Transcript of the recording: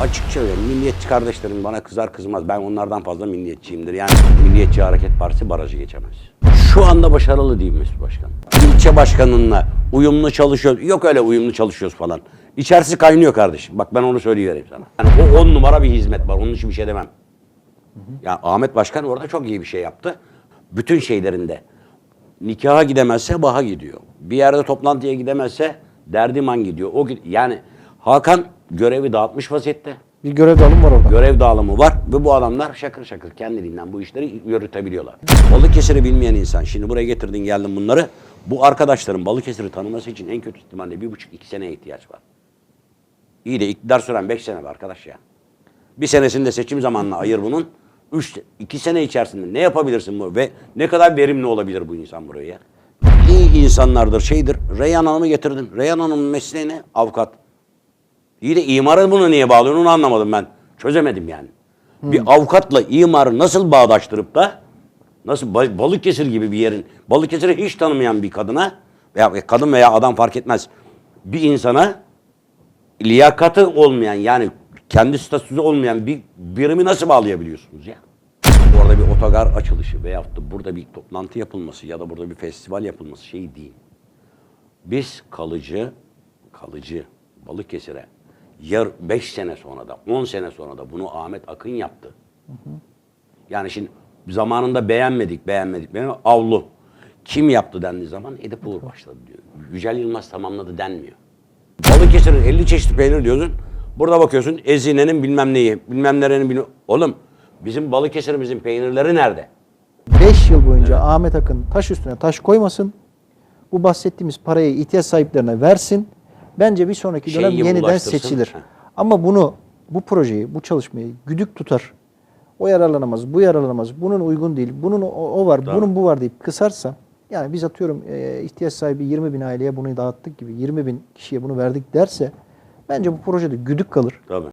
Açık söyleyeyim milliyetçi kardeşlerim bana kızar kızmaz. Ben onlardan fazla milliyetçiyimdir. Yani Milliyetçi Hareket Partisi barajı geçemez. Şu anda başarılı değil Mesut Başkan. İlçe başkanınla uyumlu çalışıyor. Yok öyle uyumlu çalışıyoruz falan. İçerisi kaynıyor kardeşim. Bak ben onu söyleyivereyim sana. Yani o on numara bir hizmet var. Onun için bir şey demem. Ya Ahmet Başkan orada çok iyi bir şey yaptı. Bütün şeylerinde. Nikaha gidemezse baha gidiyor. Bir yerde toplantıya gidemezse derdiman gidiyor. O yani Hakan görevi dağıtmış vaziyette. Bir görev dağılımı var orada. Görev dağılımı var ve bu adamlar şakır şakır kendiliğinden bu işleri yürütebiliyorlar. Balıkesir'i bilmeyen insan, şimdi buraya getirdin geldin bunları. Bu arkadaşların Balıkesir'i tanıması için en kötü ihtimalle bir buçuk iki seneye ihtiyaç var. İyi de iktidar süren beş sene var arkadaş ya. Bir senesinde seçim zamanına ayır bunun. Üç, iki sene içerisinde ne yapabilirsin bu ve ne kadar verimli olabilir bu insan buraya? ya? İyi insanlardır, şeydir. Reyhan Hanım'ı getirdim. Reyhan Hanım'ın mesleği ne? Avukat. İyi de imara bunu niye bağlıyorsun onu anlamadım ben. Çözemedim yani. Bir avukatla imarı nasıl bağdaştırıp da nasıl Ba- Balıkesir gibi bir yerin Balıkesir'i hiç tanımayan bir kadına veya kadın veya adam fark etmez bir insana liyakatı olmayan yani kendi statüsü olmayan bir birimi nasıl bağlayabiliyorsunuz ya? Orada bir otogar açılışı veyahut da burada bir toplantı yapılması ya da burada bir festival yapılması şey değil. Biz kalıcı, kalıcı Balıkesir'e yar 5 sene sonra da 10 sene sonra da bunu Ahmet Akın yaptı. Yani şimdi zamanında beğenmedik, beğenmedik. Benim avlu. Kim yaptı dendiği zaman Edip Uğur başladı diyor. Yücel Yılmaz tamamladı denmiyor. Balıkesir'in 50 çeşit peynir diyorsun. Burada bakıyorsun Ezine'nin bilmem neyi, bilmem nerenin bilmem... Oğlum bizim Balıkesir'imizin peynirleri nerede? 5 yıl boyunca Ahmet Akın taş üstüne taş koymasın. Bu bahsettiğimiz parayı ihtiyaç sahiplerine versin. Bence bir sonraki dönem Şeyi yeniden ulaştırsın. seçilir. Ama bunu, bu projeyi, bu çalışmayı güdük tutar. O yararlanamaz, bu yararlanamaz, bunun uygun değil, bunun o, o var, Tamam. bunun bu var deyip kısarsa, yani biz atıyorum e, ihtiyaç sahibi 20 bin aileye bunu dağıttık gibi 20 bin kişiye bunu verdik derse, bence bu projede güdük kalır. Tabii.